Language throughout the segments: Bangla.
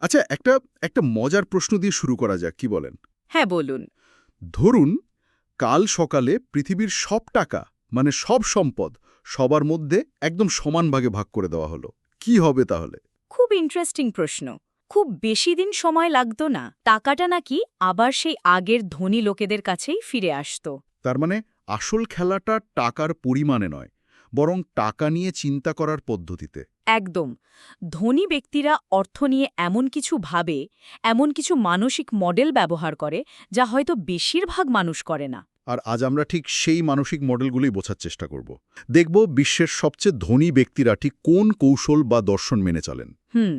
আচ্ছা একটা একটা মজার প্রশ্ন দিয়ে শুরু করা যাক কি বলেন? হ্যাঁ বলুন। ধরুন কাল সকালে পৃথিবীর সব টাকা মানে সব সম্পদ সবার মধ্যে একদম সমান ভাগে ভাগ করে দেওয়া হলো। কি হবে তাহলে? খুব ইন্টারেস্টিং প্রশ্ন। খুব বেশি দিন সময় লাগতো না। টাকাটা নাকি আবার সেই আগের ধনী লোকেদের কাছেই ফিরে আসত। তার মানে আসল খেলাটা টাকার পরিমাণে নয়। বরং টাকা নিয়ে চিন্তা করার পদ্ধতিতে। একদম। ধনী ব্যক্তিরা অর্থ নিয়ে এমন কিছু ভাবে এমন কিছু মানসিক মডেল ব্যবহার করে যা হয়তো বেশিরভাগ মানুষ করে না। আর আজ আমরা ঠিক সেই মানসিক মডেলগুলোই বোঝার চেষ্টা করব। দেখব বিশ্বের সবচেয়ে ধনী ব্যক্তিরা ঠিক কোন কৌশল বা দর্শন মেনে চলেন। হুম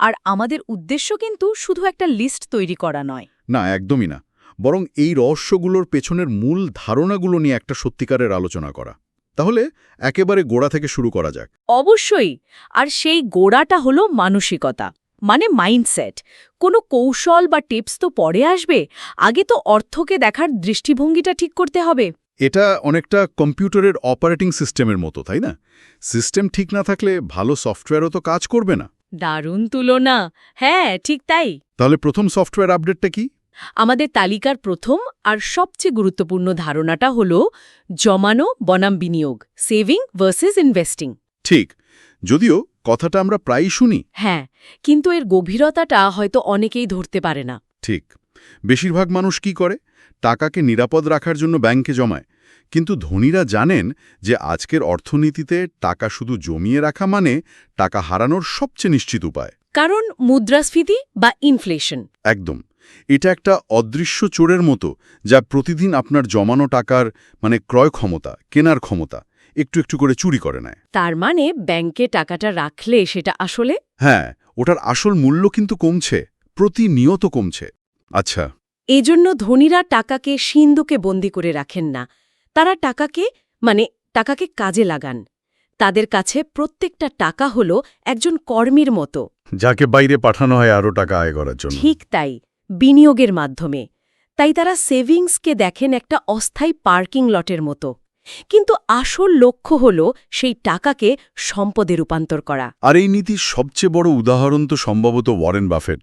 আর আমাদের উদ্দেশ্য কিন্তু শুধু একটা লিস্ট তৈরি করা নয়। না একদমই না। বরং এই রহস্যগুলোর পেছনের মূল ধারণাগুলো নিয়ে একটা সত্যিকারের আলোচনা করা। তাহলে একেবারে গোড়া থেকে শুরু করা যাক। অবশ্যই আর সেই গোড়াটা হলো মানসিকতা মানে মাইন্ডসেট। কোনো কৌশল বা টিপস তো পরে আসবে আগে তো অর্থকে দেখার দৃষ্টিভঙ্গিটা ঠিক করতে হবে। এটা অনেকটা কম্পিউটারের অপারেটিং সিস্টেমের মতো তাই না? সিস্টেম ঠিক না থাকলে ভালো সফটওয়্যারও তো কাজ করবে না। দারুণ তুলনা। হ্যাঁ ঠিক তাই। তাহলে প্রথম সফটওয়্যার আপডেটটা কি? আমাদের তালিকার প্রথম আর সবচেয়ে গুরুত্বপূর্ণ ধারণাটা হল জমানো বনাম বিনিয়োগ সেভিং ভার্সেস ইনভেস্টিং। ঠিক যদিও কথাটা আমরা প্রায়ই শুনি। হ্যাঁ কিন্তু এর গভীরতাটা হয়তো অনেকেই ধরতে পারে না। ঠিক বেশিরভাগ মানুষ কি করে? টাকাকে নিরাপদ রাখার জন্য ব্যাংকে জমায়। কিন্তু ধনীরা জানেন যে আজকের অর্থনীতিতে টাকা শুধু জমিয়ে রাখা মানে টাকা হারানোর সবচেয়ে নিশ্চিত উপায়। কারণ মুদ্রাস্ফীতি বা ইনফ্লেশন। একদম এটা একটা অদৃশ্য চোরের মতো যা প্রতিদিন আপনার জমানো টাকার মানে ক্রয় ক্ষমতা কেনার ক্ষমতা একটু একটু করে চুরি করে নেয়। তার মানে ব্যাংকে টাকাটা রাখলে সেটা আসলে? হ্যাঁ ওটার আসল মূল্য কিন্তু কমছে প্রতিনিয়ত কমছে। আচ্ছা। এজন্য ধনীরা টাকাকে সিন্ধুকে বন্দি করে রাখেন না। তারা টাকাকে মানে টাকাকে কাজে লাগান। তাদের কাছে প্রত্যেকটা টাকা হল একজন কর্মীর মতো। যাকে বাইরে পাঠানো হয় আরও টাকা আয় করার জন্য। ঠিক তাই। বিনিয়োগের মাধ্যমে। তাই তারা সেভিংসকে দেখেন একটা অস্থায়ী পার্কিং লটের মতো। কিন্তু আসল লক্ষ্য হল সেই টাকাকে সম্পদে রূপান্তর করা। আর এই নীতির সবচেয়ে বড় উদাহরণ তো সম্ভবত ওয়ারেন বাফেট।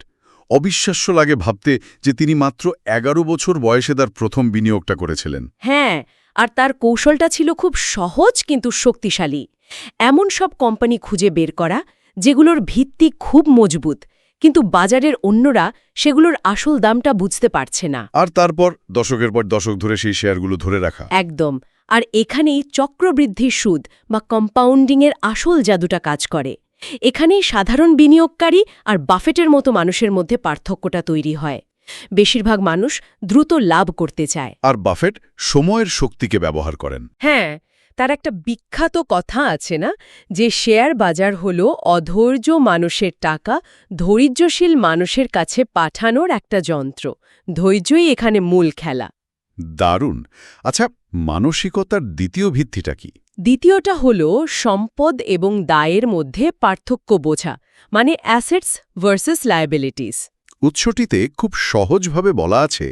অবিশ্বাস্য লাগে ভাবতে যে তিনি মাত্র এগারো বছর বয়সে তার প্রথম বিনিয়োগটা করেছিলেন। হ্যাঁ আর তার কৌশলটা ছিল খুব সহজ কিন্তু শক্তিশালী। এমন সব কোম্পানি খুঁজে বের করা যেগুলোর ভিত্তি খুব মজবুত। কিন্তু বাজারের অন্যরা সেগুলোর আসল দামটা বুঝতে পারছে না। আর তারপর দশকের পর দশক ধরে সেই শেয়ারগুলো ধরে রাখা। একদম। আর এখানেই চক্রবৃদ্ধির সুদ বা কম্পাউন্ডিংয়ের আসল জাদুটা কাজ করে। এখানেই সাধারণ বিনিয়োগকারী আর বাফেটের মতো মানুষের মধ্যে পার্থক্যটা তৈরি হয়। বেশিরভাগ মানুষ দ্রুত লাভ করতে চায়। আর বাফেট সময়ের শক্তিকে ব্যবহার করেন। হ্যাঁ তার একটা বিখ্যাত কথা আছে না? যে শেয়ার বাজার হল অধৈর্য মানুষের টাকা ধৈর্যশীল মানুষের কাছে পাঠানোর একটা যন্ত্র। ধৈর্যই এখানে মূল খেলা। দারুণ। আচ্ছা মানসিকতার দ্বিতীয় ভিত্তিটা কি? দ্বিতীয়টা হল সম্পদ এবং দায়ের মধ্যে পার্থক্য বোঝা মানে অ্যাসেটস ভার্সেস লায়াবিলিটিস উৎসটিতে খুব সহজভাবে বলা আছে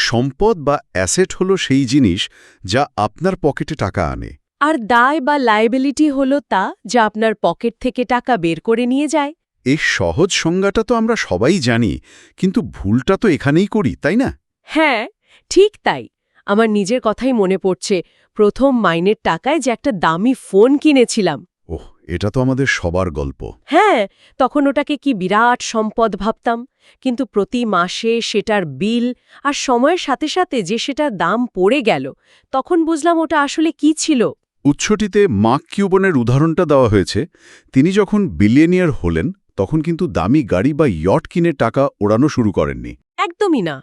সম্পদ বা অ্যাসেট হলো সেই জিনিস যা আপনার পকেটে টাকা আনে। আর দায় বা লায়াবিলিটি হল তা যা আপনার পকেট থেকে টাকা বের করে নিয়ে যায়। এই সহজ সংজ্ঞাটা তো আমরা সবাই জানি কিন্তু ভুলটা তো এখানেই করি তাই না? হ্যাঁ ঠিক তাই। আমার নিজের কথাই মনে পড়ছে প্রথম মাইনের টাকায় যে একটা দামি ফোন কিনেছিলাম। ওহ এটা তো আমাদের সবার গল্প। হ্যাঁ তখন ওটাকে কি বিরাট সম্পদ ভাবতাম কিন্তু প্রতি মাসে সেটার বিল আর সময়ের সাথে সাথে যে সেটার দাম পড়ে গেল তখন বুঝলাম ওটা আসলে কি ছিল। উৎসটিতে মার্ক কিউবনের উদাহরণটা দেওয়া হয়েছে। তিনি যখন বিলিয়নিয়ার হলেন তখন কিন্তু দামি গাড়ি বা ইয়ট কিনে টাকা ওড়ানো শুরু করেননি। একদমই না।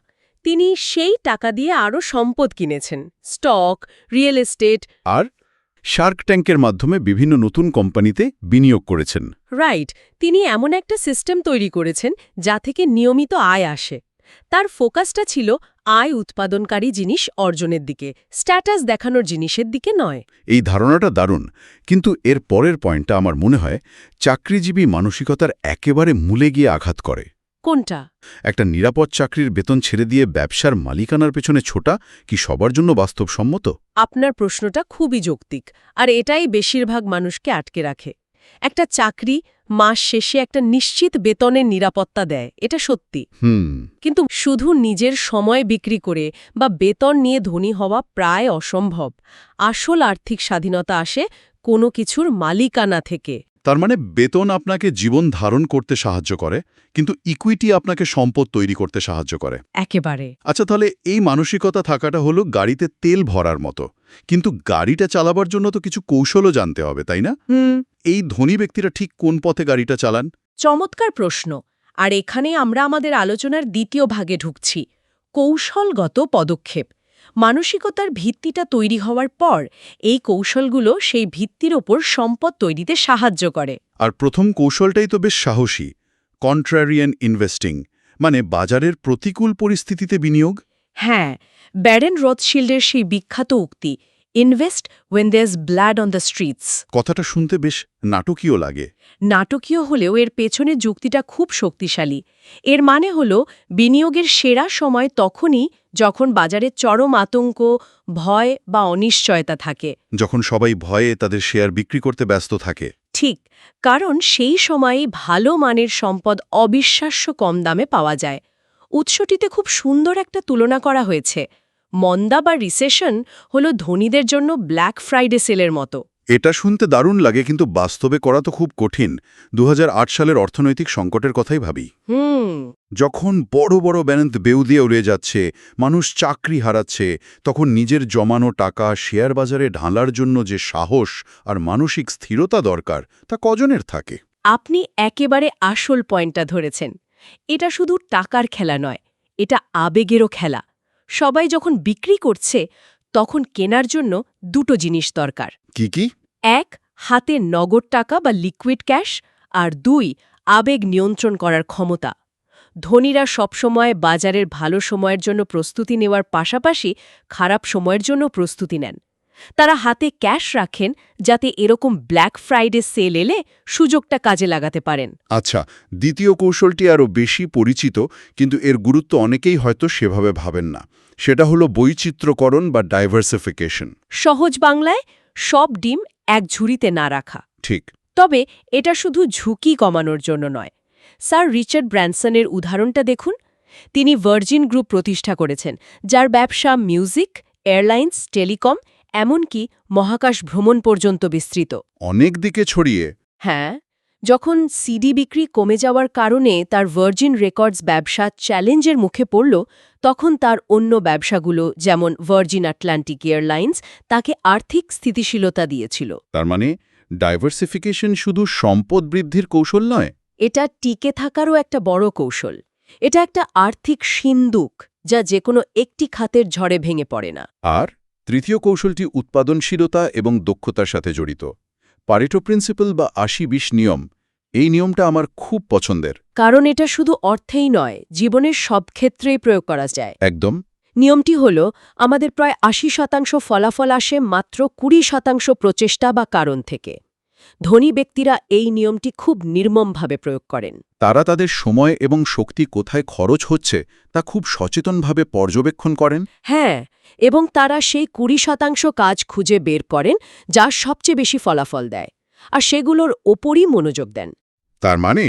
তিনি সেই টাকা দিয়ে আরও সম্পদ কিনেছেন। Stock real estate. আর শার্ক ট্যাঙ্কের মাধ্যমে বিভিন্ন নতুন কোম্পানিতে বিনিয়োগ করেছেন। রাইট তিনি এমন একটা সিস্টেম তৈরি করেছেন যা থেকে নিয়মিত আয় আসে। তার ফোকাসটা ছিল আয় উৎপাদনকারী জিনিস অর্জনের দিকে স্ট্যাটাস দেখানোর জিনিসের দিকে নয়। এই ধারণাটা দারুণ কিন্তু এর পরের পয়েন্টটা আমার মনে হয় চাকরিজীবী মানসিকতার একেবারে মূলে গিয়ে আঘাত করে। কোনটা? একটা নিরাপদ চাকরির বেতন ছেড়ে দিয়ে ব্যবসার মালিকানার পেছনে ছোটা কি সবার জন্য বাস্তবসম্মত? আপনার প্রশ্নটা খুবই যৌক্তিক আর এটাই বেশিরভাগ মানুষকে আটকে রাখে। একটা চাকরি মাস শেষে একটা নিশ্চিত বেতনের নিরাপত্তা দেয় এটা সত্যি। কিন্তু শুধু নিজের সময় বিক্রি করে বা বেতন নিয়ে ধনী হওয়া প্রায় অসম্ভব। আসল আর্থিক স্বাধীনতা আসে কোনো কিছুর মালিকানা থেকে। তার মানে বেতন আপনাকে জীবন ধারণ করতে সাহায্য করে কিন্তু ইকুইটি আপনাকে সম্পদ তৈরি করতে সাহায্য করে। একেবারে। আচ্ছা তাহলে এই মানসিকতা থাকাটা হলো গাড়িতে তেল ভরার মতো। কিন্তু গাড়িটা চালাবার জন্য তো কিছু কৌশলও জানতে হবে তাই না? হুম। এই ধনী ব্যক্তিরা ঠিক কোন পথে গাড়িটা চালান? চমৎকার প্রশ্ন। আর এখানে আমরা আমাদের আলোচনার দ্বিতীয় ভাগে ঢুকছি। কৌশলগত পদক্ষেপ। মানসিকতার ভিত্তিটা তৈরি হওয়ার পর এই কৌশলগুলো সেই ভিত্তির ওপর সম্পদ তৈরিতে সাহায্য করে। আর প্রথম কৌশলটাই তো বেশ সাহসী কন্ট্রারিয়ান ইনভেস্টিং মানে বাজারের প্রতিকূল পরিস্থিতিতে বিনিয়োগ। হ্যাঁ ব্যারেন রথশিল্ডের সেই বিখ্যাত উক্তি invest when there's blood on the streets কথাটা শুনতে বেশ নাটকীয় লাগে। নাটকীয় হলেও এর পেছনে যুক্তিটা খুব শক্তিশালী। এর মানে হল বিনিয়োগের সেরা সময় তখনই যখন বাজারে চরম আতঙ্ক ভয় বা অনিশ্চয়তা থাকে। যখন সবাই ভয়ে তাদের শেয়ার বিক্রি করতে ব্যস্ত থাকে। ঠিক কারণ সেই সময়েই ভালো মানের সম্পদ অবিশ্বাস্য কম দামে পাওয়া যায়। উৎসটিতে খুব সুন্দর একটা তুলনা করা হয়েছে। মন্দা বা রিসেশন হল ধনীদের জন্য ব্ল্যাক ফ্রাইডে সেলের মতো। এটা শুনতে দারুণ লাগে কিন্তু বাস্তবে করা তো খুব কঠিন। দু হাজার আট সালের অর্থনৈতিক সংকটের কথাই ভাবি। যখন বড় বড় ব্যালেন্স বেউ দিয়ে উড়ে যাচ্ছে মানুষ চাকরি হারাচ্ছে তখন নিজের জমানো টাকা শেয়ার বাজারে ঢালার জন্য যে সাহস আর মানসিক স্থিরতা দরকার তা কজনের থাকে? আপনি একেবারে আসল পয়েন্টটা ধরেছেন। এটা শুধু টাকার খেলা নয় এটা আবেগেরও খেলা। সবাই যখন বিক্রি করছে তখন কেনার জন্য দুটো জিনিস দরকার। কি কি? এক হাতে নগদ টাকা বা লিকুইড ক্যাশ আর দুই আবেগ নিয়ন্ত্রণ করার ক্ষমতা। ধনীরা সবসময় বাজারের ভালো সময়ের জন্য প্রস্তুতি নেওয়ার পাশাপাশি খারাপ সময়ের জন্য প্রস্তুতি নেন। তারা হাতে ক্যাশ রাখেন যাতে এরকম ব্ল্যাক ফ্রাইডে সেল এলে সুযোগটা কাজে লাগাতে পারেন। আচ্ছা দ্বিতীয় কৌশলটি আরও বেশি পরিচিত কিন্তু এর গুরুত্ব অনেকেই হয়তো সেভাবে ভাবেন না। সেটা হলো বৈচিত্র্যকরণ বা ডাইভার্সিফিকেশন সহজ বাংলায় সব ডিম এক ঝুড়িতে না রাখা। ঠিক। তবে এটা শুধু ঝুঁকি কমানোর জন্য নয়। স্যার রিচার্ড ব্র্যানসনের উদাহরণটা দেখুন। তিনি ভার্জিন গ্রুপ প্রতিষ্ঠা করেছেন যার ব্যবসা মিউজিক এয়ারলাইন্স টেলিকম এমনকি মহাকাশ ভ্রমণ পর্যন্ত বিস্তৃত। অনেক দিকে ছড়িয়ে। হ্যাঁ যখন সিডি বিক্রি কমে যাওয়ার কারণে তার ভার্জিন রেকর্ডস ব্যবসা চ্যালেঞ্জের মুখে পড়ল তখন তার অন্য ব্যবসাগুলো যেমন ভার্জিন আটলান্টিক এয়ারলাইন্স তাকে আর্থিক স্থিতিশীলতা দিয়েছিল। তার মানে ডাইভার্সিফিকেশন শুধু সম্পদ বৃদ্ধির কৌশল নয়? এটা টিকে থাকারও একটা বড় কৌশল। এটা একটা আর্থিক সিন্দুক যা যে কোনো একটি খাতের ঝড়ে ভেঙে পড়ে না। আর? তৃতীয় কৌশলটি উৎপাদনশীলতা এবং দক্ষতার সাথে জড়িত। পারেটো প্রিন্সিপাল বা আশি বিশ নিয়ম এই নিয়মটা আমার খুব পছন্দের। কারণ এটা শুধু অর্থেই নয় জীবনের সব ক্ষেত্রেই প্রয়োগ করা যায়। একদম। নিয়মটি হল আমাদের প্রায় আশি শতাংশ ফলাফল আসে মাত্র কুড়ি শতাংশ প্রচেষ্টা বা কারণ থেকে। ধনী ব্যক্তিরা এই নিয়মটি খুব নির্মমভাবে প্রয়োগ করেন। তারা তাদের সময় এবং শক্তি কোথায় খরচ হচ্ছে তা খুব সচেতনভাবে পর্যবেক্ষণ করেন। হ্যাঁ এবং তারা সেই কুড়ি শতাংশ কাজ খুঁজে বের করেন যা সবচেয়ে বেশি ফলাফল দেয় আর সেগুলোর ওপরই মনোযোগ দেন। তার মানে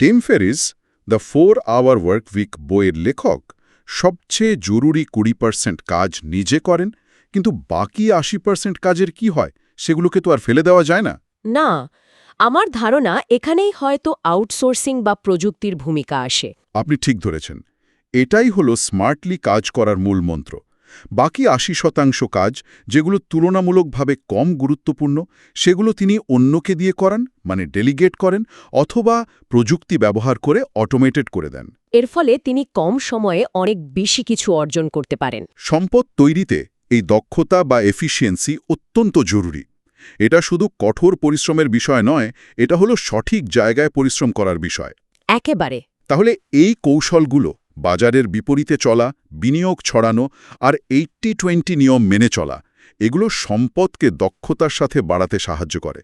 Tim Ferriss the four hour work week বইয়ের লেখক সবচেয়ে জরুরি কুড়ি পার্সেন্ট কাজ নিজে করেন কিন্তু বাকি আশি পার্সেন্ট কাজের কি হয় সেগুলোকে তো আর ফেলে দেওয়া যায় না। না আমার ধারণা এখানেই হয়তো আউটসোর্সিং বা প্রযুক্তির ভূমিকা আসে। আপনি ঠিক ধরেছেন। এটাই হলো স্মার্টলি কাজ করার মূল মন্ত্র। বাকি আশি শতাংশ কাজ যেগুলো তুলনামূলকভাবে কম গুরুত্বপূর্ণ সেগুলো তিনি অন্যকে দিয়ে করান মানে ডেলিগেট করেন অথবা প্রযুক্তি ব্যবহার করে অটোমেটেড করে দেন। এর ফলে তিনি কম সময়ে অনেক বেশি কিছু অর্জন করতে পারেন। সম্পদ তৈরিতে এই দক্ষতা বা এফিসিয়েন্সি অত্যন্ত জরুরি। এটা শুধু কঠোর পরিশ্রমের বিষয় নয় এটা হলো সঠিক জায়গায় পরিশ্রম করার বিষয়। একেবারে। তাহলে এই কৌশলগুলো বাজারের বিপরীতে চলা বিনিয়োগ ছড়ানো আর এইট্টি টোয়েন্টি নিয়ম মেনে চলা এগুলো সম্পদকে দক্ষতার সাথে বাড়াতে সাহায্য করে।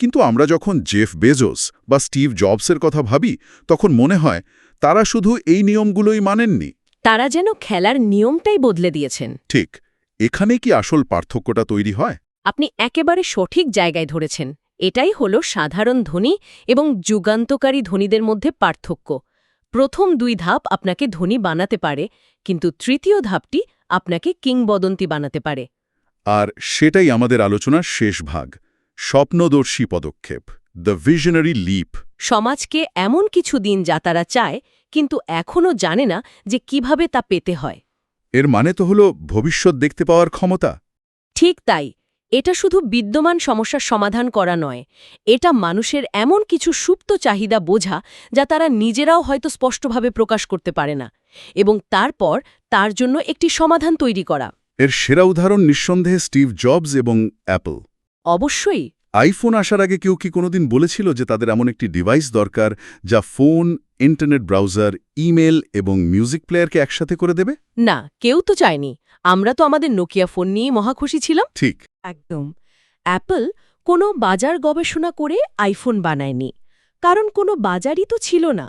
কিন্তু আমরা যখন জেফ বেজোস বা স্টিভ জবসের কথা ভাবি তখন মনে হয় তারা শুধু এই নিয়মগুলোই মানেননি। তারা যেন খেলার নিয়মটাই বদলে দিয়েছেন। ঠিক এখানে কি আসল পার্থক্যটা তৈরি হয়? আপনি একেবারে সঠিক জায়গায় ধরেছেন। এটাই হলো সাধারণ ধনী এবং যুগান্তকারী ধনীদের মধ্যে পার্থক্য। প্রথম দুই ধাপ আপনাকে ধনী বানাতে পারে কিন্তু তৃতীয় ধাপটি আপনাকে কিংবদন্তি বানাতে পারে। আর সেটাই আমাদের আলোচনার শেষ ভাগ। স্বপ্নদর্শী পদক্ষেপ দ্য ভিশনারি লিপ সমাজকে এমন কিছু দিন যা তারা চায় কিন্তু এখনও জানে না যে কীভাবে তা পেতে হয়। এর মানে তো হল ভবিষ্যৎ দেখতে পাওয়ার ক্ষমতা। ঠিক তাই। এটা শুধু বিদ্যমান সমস্যার সমাধান করা নয় এটা মানুষের এমন কিছু সুপ্ত চাহিদা বোঝা যা তারা নিজেরাও হয়তো স্পষ্টভাবে প্রকাশ করতে পারে না এবং তারপর তার জন্য একটি সমাধান তৈরি করা। এর সেরা উদাহরণ নিঃসন্দেহে স্টিভ জবস এবং অ্যাপল। অবশ্যই। আইফোন আসার আগে কেউ কি কোনোদিন বলেছিল যে তাদের এমন একটি ডিভাইস দরকার যা ফোন ইন্টারনেট ব্রাউজার ইমেল এবং মিউজিক প্লেয়ারকে একসাথে করে দেবে? না কেউ তো চায়নি। আমরা তো আমাদের নোকিয়া ফোন নিয়েই মহাখুশি ছিলাম। ঠিক। একদম। অ্যাপল কোনো বাজার গবেষণা করে আইফোন বানায়নি। কারণ কোনো বাজারই তো ছিল না।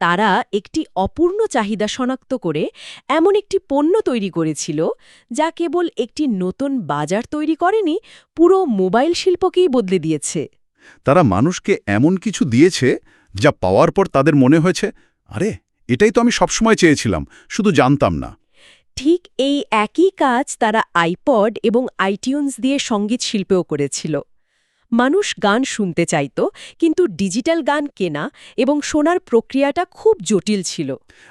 তারা একটি অপূর্ণ চাহিদা শনাক্ত করে এমন একটি পণ্য তৈরি করেছিল যা কেবল একটি নতুন বাজার তৈরি করেনি পুরো মোবাইল শিল্পকেই বদলে দিয়েছে। তারা মানুষকে এমন কিছু দিয়েছে যা পাওয়ার পর তাদের মনে হয়েছে আরে এটাই তো আমি সবসময় চেয়েছিলাম শুধু জানতাম না। ঠিক এই একই কাজ তারা আইপড এবং আইটিউন্স দিয়ে সংগীত শিল্পেও করেছিল। মানুষ গান শুনতে চাইত কিন্তু ডিজিটাল গান কেনা এবং শোনার প্রক্রিয়াটা খুব জটিল ছিল।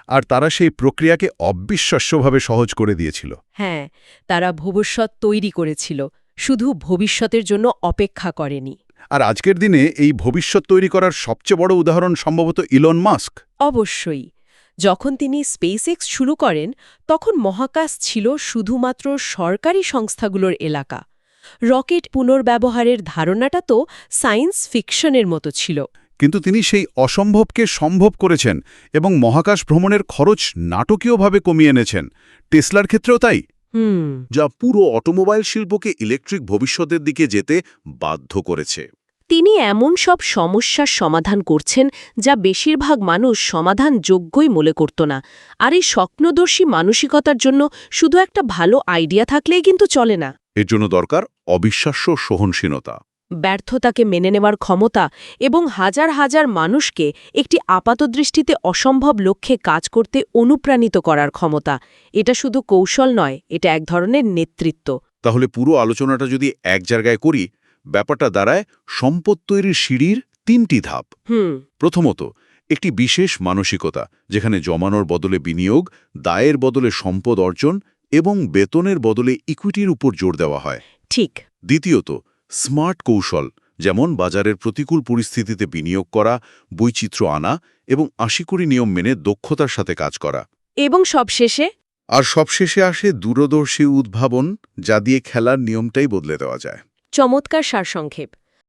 আর তারা সেই প্রক্রিয়াকে অবিশ্বাস্যভাবে সহজ করে দিয়েছিল। হ্যাঁ তারা ভবিষ্যৎ তৈরি করেছিল শুধু ভবিষ্যতের জন্য অপেক্ষা করেনি। আর আজকের দিনে এই ভবিষ্যৎ তৈরি করার সবচেয়ে বড় উদাহরণ সম্ভবত ইলন মাস্ক। অবশ্যই যখন তিনি স্পেসএক্স শুরু করেন তখন মহাকাশ ছিল শুধুমাত্র সরকারি সংস্থাগুলোর এলাকা। রকেট পুনর্ব্যবহারের ধারণাটা তো সায়েন্স ফিকশনের মতো ছিল। কিন্তু তিনি সেই অসম্ভবকে সম্ভব করেছেন এবং মহাকাশ ভ্রমণের খরচ নাটকীয়ভাবে কমিয়ে এনেছেন। টেসলার ক্ষেত্রেও তাই। হুম। যা পুরো অটোমোবাইল শিল্পকে ইলেকট্রিক ভবিষ্যতের দিকে যেতে বাধ্য করেছে। তিনি এমন সব সমস্যার সমাধান করছেন যা বেশিরভাগ মানুষ সমাধান যোগ্যই মনে করত না। আর এই স্বপ্নদর্শী মানসিকতার জন্য শুধু একটা ভালো আইডিয়া থাকলেই কিন্তু চলে না। এর জন্য দরকার অবিশ্বাস্য সহনশীলতা। ব্যর্থতাকে মেনে নেওয়ার ক্ষমতা এবং হাজার হাজার মানুষকে একটি আপাতদৃষ্টিতে অসম্ভব লক্ষ্যে কাজ করতে অনুপ্রাণিত করার ক্ষমতা। এটা শুধু কৌশল নয় এটা এক ধরনের নেতৃত্ব। তাহলে পুরো আলোচনাটা যদি এক জায়গায় করি ব্যাপারটা দাঁড়ায় সম্পদ তৈরির সিঁড়ির তিনটি ধাপ। প্রথমত একটি বিশেষ মানসিকতা যেখানে জমানোর বদলে বিনিয়োগ দায়ের বদলে সম্পদ অর্জন এবং বেতনের বদলে ইকুইটির উপর জোর দেওয়া হয়। ঠিক। দ্বিতীয়ত স্মার্ট কৌশল যেমন বাজারের প্রতিকূল পরিস্থিতিতে বিনিয়োগ করা বৈচিত্র্য আনা এবং আশিকুড়ি নিয়ম মেনে দক্ষতার সাথে কাজ করা। এবং সবশেষে? আর সবশেষে আসে দূরদর্শী উদ্ভাবন যা দিয়ে খেলার নিয়মটাই বদলে দেওয়া যায়। চমৎকার সারসংক্ষেপ।